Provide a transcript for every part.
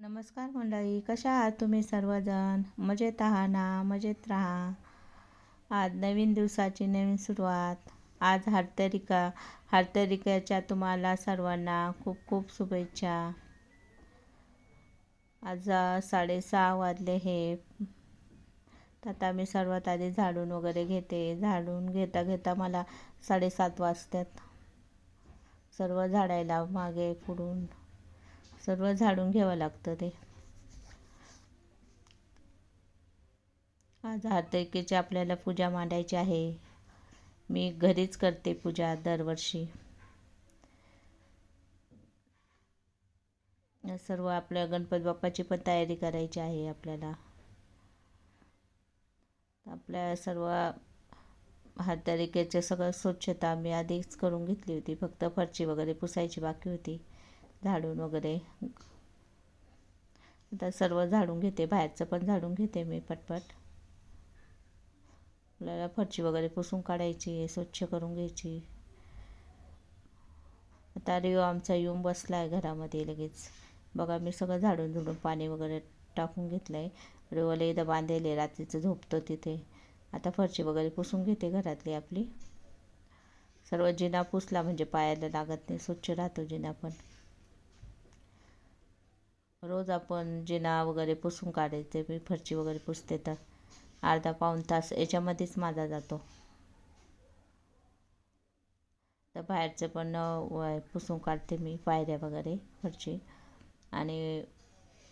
नमस्कार मंडळी कशा आहात तुम्ही सर्वजण? मजेत आहा ना? मजेत राहा. आज नवीन दिवसाची नवीन सुरुवात. आज हरतरिका हरतरिकाच्या तुम्हाला सर्वांना खूप खूप शुभेच्छा. आज साडेसहा वाजले हे. आता मी सर्वात आधी झाडून वगैरे घेते. झाडून घेता घेता मला साडेसात वाजतात. सर्व झाडायला मागे पुढून सर्व झाडून घ्यावं लागतं ते. आज हार्दिकेची आपल्याला पूजा मांडायची आहे. मी घरीच करते पूजा दरवर्षी. सर्व आपल्या गणपती बाप्पाची पण तयारी करायची आहे आपल्याला. आपल्या सर्व हातरिकेचं सगळं स्वच्छता मी आधीच करून घेतली होती. फक्त फरची वगैरे पुसायची बाकी होती. झाडून वगैरे. आता सर्व झाडून घेते बाहेरचं पण झाडून घेते मी पटपट. आपल्याला फरची वगैरे पुसून काढायची स्वच्छ करून घ्यायची. आता रिओ आमचा येऊन बसला आहे घरामध्ये लगेच. बघा मी सगळं झाडून झुडून पाणी वगैरे टाकून घेतलं आहे रिओला इथं बांधलेले रात्रीचं झोपतं तिथे. आता फरची वगैरे पुसून घेते घरातली आपली. सर्व जिना पुसला म्हणजे पायाला लागत नाही स्वच्छ राहतो जिना पण. रोज आपण जिना वगैरे पुसून काढायचे मी फरची वगैरे पुसते तर अर्धा पाऊण तास याच्यामध्येच माझा जातो. तर बाहेरचं पण पुसून काढते मी पायऱ्या वगैरे फरची. आणि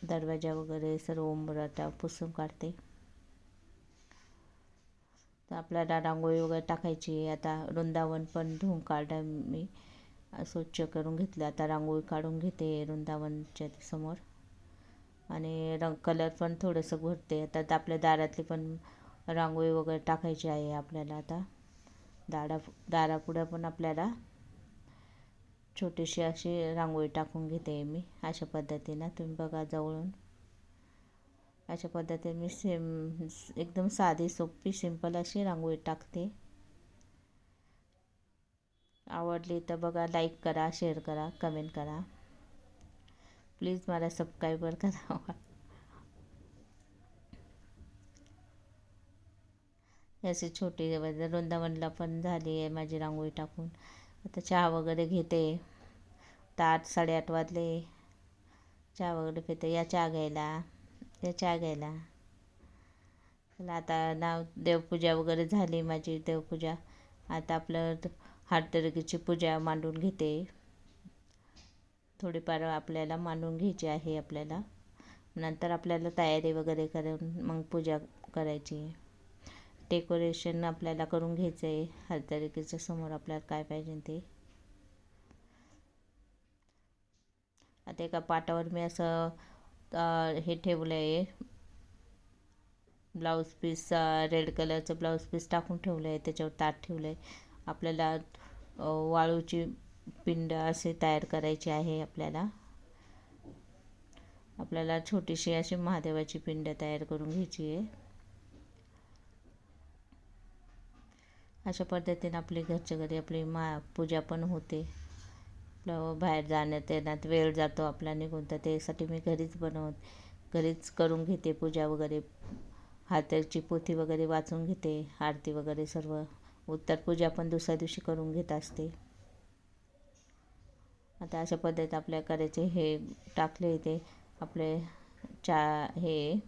दरवाजा वगैरे सर्व उंबराटा पुसून काढते. तर आपल्याला रांगोळी वगैरे टाकायची. आता वृंदावन पण धुवून काढा मी. स्वच्छ करून घेतलं. आता रांगोळी काढून घेते वृंदावनच्या समोर. आणि रंग कलर पण थोडंसं भरते आता आपल्या दारातली पण रांगोळी वगैरे टाकायची आहे आपल्याला आता. दारा दारापुढं पण आपल्याला छोटीशी अशी रांगोळी टाकून घेते मी. अशा पद्धतीनं तुम्ही बघा जवळून. अशा पद्धतीने मी सेम एकदम साधी सोपी सिंपल अशी रांगोळी टाकते. आवडली तर बघा लाईक करा शेअर करा कमेंट करा. प्लीज मला सबस्क्राईबर करा. असे छोटे वृंदावनला पण झाली आहे माझी रांगोळी टाकून. आता चहा वगैरे घेते. तर आठ साडेआठ वाजले. चहा वगैरे पिते. या चहा घ्यायला. या चहा घ्यायला. आता नाव देवपूजा वगैरे झाली माझी देवपूजा. आता आपलं हारतरकीची पूजा मांडून घेते. थोडीफार आपल्याला मांडून घ्यायची आहे आपल्याला. नंतर आपल्याला तयारी वगैरे करून मग पूजा करायची. डेकोरेशन आपल्याला करून घ्यायचं आहे हरतालिकेच्या समोर आपल्याला काय पाहिजे ते. आता एका पाटावर मी असं हे ठेवलं आहे ब्लाऊज पीस रेड कलरचं ब्लाऊज पीस टाकून ठेवलं आहे त्याच्यावर ताट ठेवलं आहे आपल्याला वाळूची पिंड असे तयार करायची आहे आपल्याला. आपल्याला छोटीशी अशी महादेवाची पिंड तयार करून घ्यायची आहे. अशा पद्धतीने आपली घरच्या घरी आपली मा पूजा पण होते. आपलं बाहेर जाण्यात येण्यात वेळ जातो आपला निघून तर त्यासाठी मी घरीच बनवत घरीच करून घेते पूजा वगैरे. हाताची पोथी वगैरे वाचून घेते आरती वगैरे सर्व. उत्तर पूजा पण दुसऱ्या दिवशी करून घेत असते. आता अशा पद्धतीत आपल्या करायचे हे टाकले ते आपले चा हे.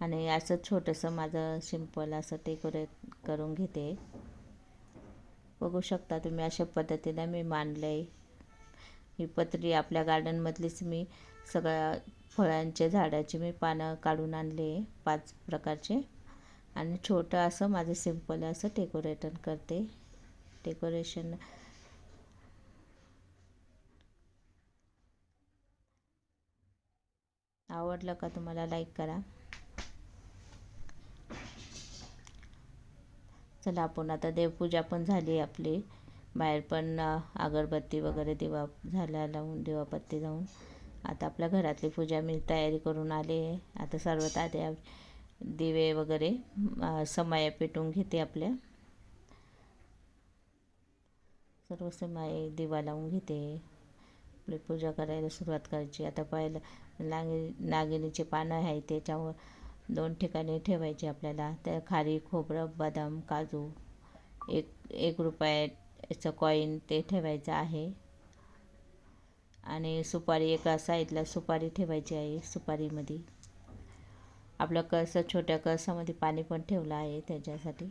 आणि असं छोटंसं माझं सिंपल असं डेकोरेट करून घेते. बघू शकता तुम्ही अशा पद्धतीने मी मांडलं आहे ही पत्री आपल्या गार्डनमधलीच मी सगळ्या फळांच्या झाडाची मी पानं काढून आणले पाच प्रकारचे. आणि छोटं असं माझं सिंपल असं डेकोरेटन करते. डेकोरेशन आवडलं का तुम्हाला? लाईक करा. चला आपण आता देवपूजा पण झाली आपली. बाहेर पण अगरबत्ती वगैरे दिवा झाला लावून दिवापत्ती जाऊन. आता आपल्या घरातली पूजा मी तयारी करून आले आहे. आता सर्वात आधी दिवे वगैरे समाया पेटून घेते आपल्या. सर्व समाय दिवा लावून घेते. आपली पूजा करायला सुरुवात करायची. आता पहिलं नागी नागिनीचे पानं आहे त्याच्यावर दोन ठिकाणी ठेवायचे आपल्याला. त्या खारी खोबरं बदाम काजू एक एक रुपयाचं कॉईन ते ठेवायचं आहे. आणि सुपारी एका साईडला सुपारी ठेवायची आहे सुपारीमध्ये. आपलं कळसं छोट्या कळसामध्ये पाणी पण ठेवलं आहे त्याच्यासाठी.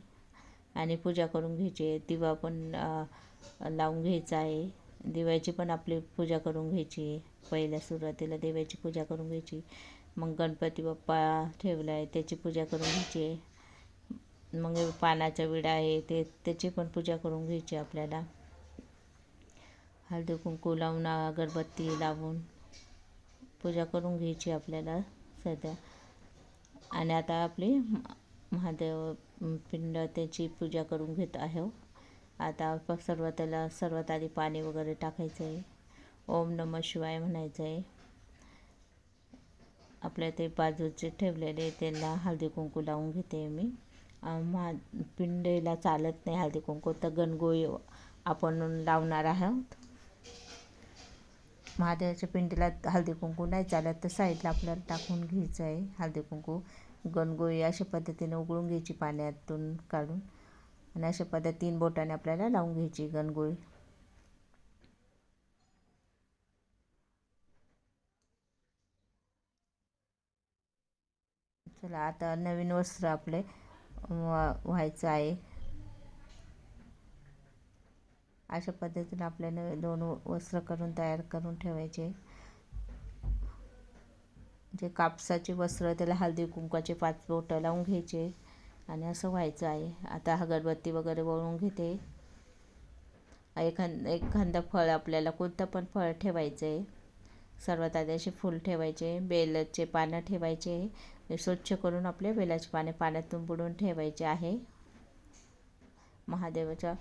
आणि पूजा करून घ्यायची आहे. दिवा पण लावून घ्यायचा आहे. दिव्याची पण आपली पूजा करून घ्यायची. पहिल्या सुरुवातीला देवाची पूजा करून घ्यायची. मग गणपती बाप्पा ठेवला आहे त्याची पूजा करून घ्यायची. आहे मग पानाचा विडा आहे ते त्याची पण पूजा करून घ्यायची आपल्याला. हळदी कुंकू लावून अगरबत्ती लावून पूजा करून घ्यायची आपल्याला सध्या. आणि आता आपली महादेव पिंड त्याची पूजा करून घेत आहे. आता सर्वाताला सर्वात आधी पाणी वगैरे टाकायचं आहे ओम नम शिवाय म्हणायचं आहे आपल्या ते बाजूचे ठेवलेले त्यांना हळदी कुंकू लावून घेते मी. महा पिंडेला चालत नाही हळदी कुंकू तर गणगोळी आपण लावणार आहोत. महादेवाच्या पिंडीला हळदी कुंकू नाही चालत तर साईडला आपल्याला टाकून घ्यायचं आहे हळदी कुंकू. गणगोळी अशा पद्धतीने उकळून घ्यायची पाण्यातून काढून. आणि अशा पद्धती तीन बोटाने आपल्याला लावून घ्यायची गणगोळी. चला आता नवीन वस्त्र आपले व्हायचं आहे. अशा पद्धतीने आपल्याला दोन वस्त्र करून तयार करून ठेवायचे. जे कापसाचे वस्त्र त्याला हळदी कुंकाचे पाच बोटं लावून घ्यायचे. आणि असं व्हायचं आहे. आता अगरबत्ती वगैरे वळून घेते. एखाद एखादं फळ आपल्याला कोणतं पण फळ ठेवायचं आहे. सर्वात आधी असे फूल ठेवायचे बेलाचे पानं ठेवायचे स्वच्छ करून आपले बेलाचे पाने पाण्यातून बुडून ठेवायचे आहे. महादेवाच्या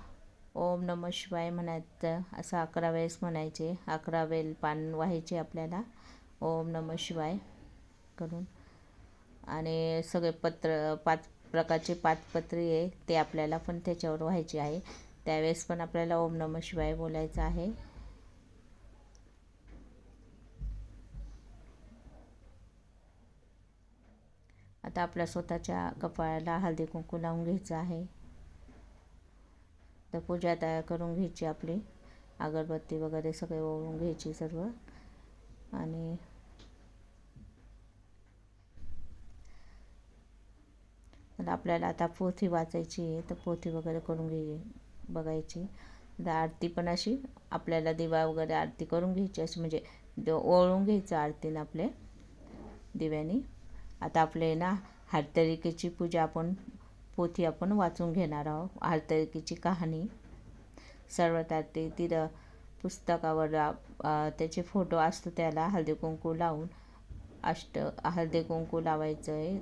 ओम नम शिवाय म्हणायचं असं अकरा वेळेस म्हणायचे. अकरा वेल पान व्हायचे आपल्याला. ओम नम शिवाय करून. आणि सगळे पत्र पाच प्रकारचे पाचपत्री आहे ते आपल्याला पण त्याच्यावर व्हायचे आहे. त्यावेळेस पण आपल्याला ओम नम शिवाय बोलायचं आहे. आता आपल्या स्वतःच्या कपाळाला हळदी कुंकू लावून घ्यायचं आहे. तर पूजा तयार करून घ्यायची आपली. अगरबत्ती वगैरे सगळे ओळून घ्यायची सर्व. आणि आपल्याला आता पोथी वाचायची आहे तर पोथी वगैरे करून घे बघायची. आरती पण अशी आपल्याला दिवा वगैरे आरती करून घ्यायची अशी म्हणजे ओळून घ्यायचं आरतीनं आपले दिव्यानी. आता आपले ना हरतरिकेची पूजा आपण पोथी आपण वाचून घेणार आहोत हरतरिकेची कहाणी. सर्वात आधी तिथं पुस्तकावर त्याचे फोटो असतो त्याला हळदी कुंकू लावून अष्ट हळदी कुंकू लावायचं आहे.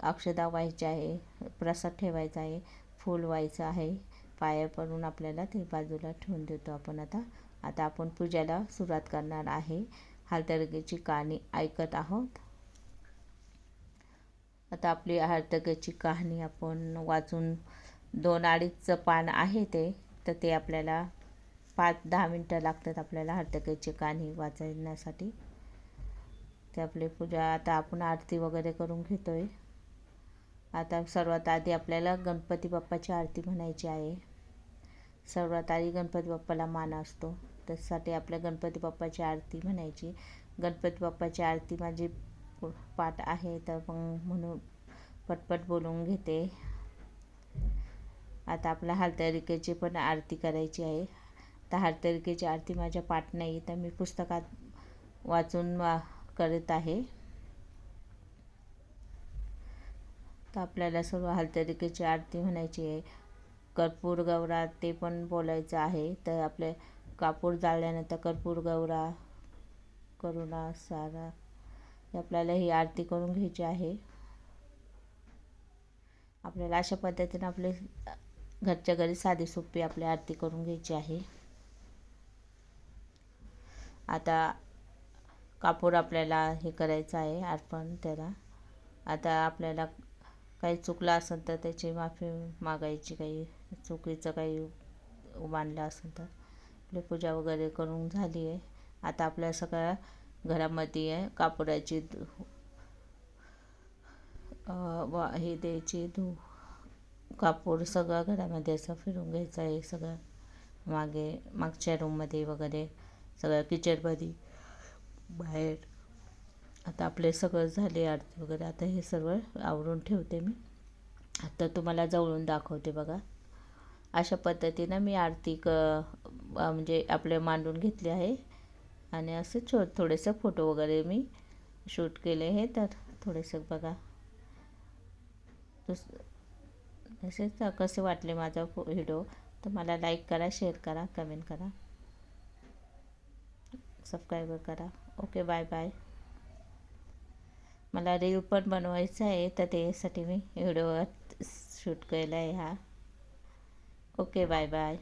अक्षदा व्हायचे आहे प्रसाद ठेवायचा आहे फूल व्हायचं आहे. पाया पडून आपल्याला ते बाजूला ठेवून देतो आपण आता. आता आपण पूजेला सुरुवात करणार आहे. हरतालिकेची कहाणी ऐकत आहोत. आता आपली हरतगेची कहाणी आपण वाचून दोन अडीचचं पान आहे ते तर ते आपल्याला पाच दहा मिनटं लागतात आपल्याला हरतगेची कहाणी वाचण्यासाठी. ते आपली पूजा आता आपण आरती वगैरे करून घेतो आहे आता सर्वात आधी आपल्याला गणपती बाप्पाची आरती म्हणायची आहे. सर्वात आधी गणपती बाप्पाला मान असतो. त्यासाठी आपल्या गणपती बाप्पाची आरती म्हणायची. गणपती बाप्पाची आरती माझी पाठ आहे तर मग म्हणून पटपट बोलून घेते. आता आपल्या हरतालिकेची पण आरती करायची आहे. तर हरतालिकेची आरती माझ्या पाठ नाही तर मी पुस्तकात वाचून करत आहे. तर आपल्याला सर्व हलतरीकेची आरती म्हणायची आहे. कर्पूर गौरा ते पण बोलायचं आहे. तर आपले कापूर जाळल्यानंतर कर्पूर गौरा करुणा सारा आपल्याला ही आरती करून घ्यायची आहे. आपल्याला अशा पद्धतीने आपले घरच्या घरी साधी सोपी आपली आरती करून घ्यायची आहे. आता कापूर आपल्याला हे करायचं आहे अर्पण त्याला. आता आपल्याला काही चुकलं असेल तर त्याची माफी मागायची काही चुकीचं काही मानलं असेल तर. आपली पूजा वगैरे करून झाली आहे. आता आपल्या सगळ्या घरामध्ये आहे कापडाची धू हे द्यायची धू कापूर सगळं घरामध्ये असं फिरून घ्यायचं आहे. सगळं मागे मागच्या रूममध्ये वगैरे सगळं किचनमध्ये बाहेर आता आपले सगळं झाले आरती वगैरे आता हे सर्व आवरून ठेवते मी. आता तुम्हाला जवळून दाखवते बघा. अशा पद्धतीनं मी आरती क म्हणजे आपले मांडून घेतले आहे. आणि असं छो थोडेसे फोटो वगैरे मी शूट केले हे तर थोडेसे बघा. दुस तसेच कसे वाटले माझा व्हिडिओ तर मला लाईक करा शेअर करा कमेंट करा. सबस्क्राईब करा. Okay bye bye. मला रील पण बनवायचं आहे तर त्यासाठी मी व्हिडिओ शूट केला आहे हा. Okay bye bye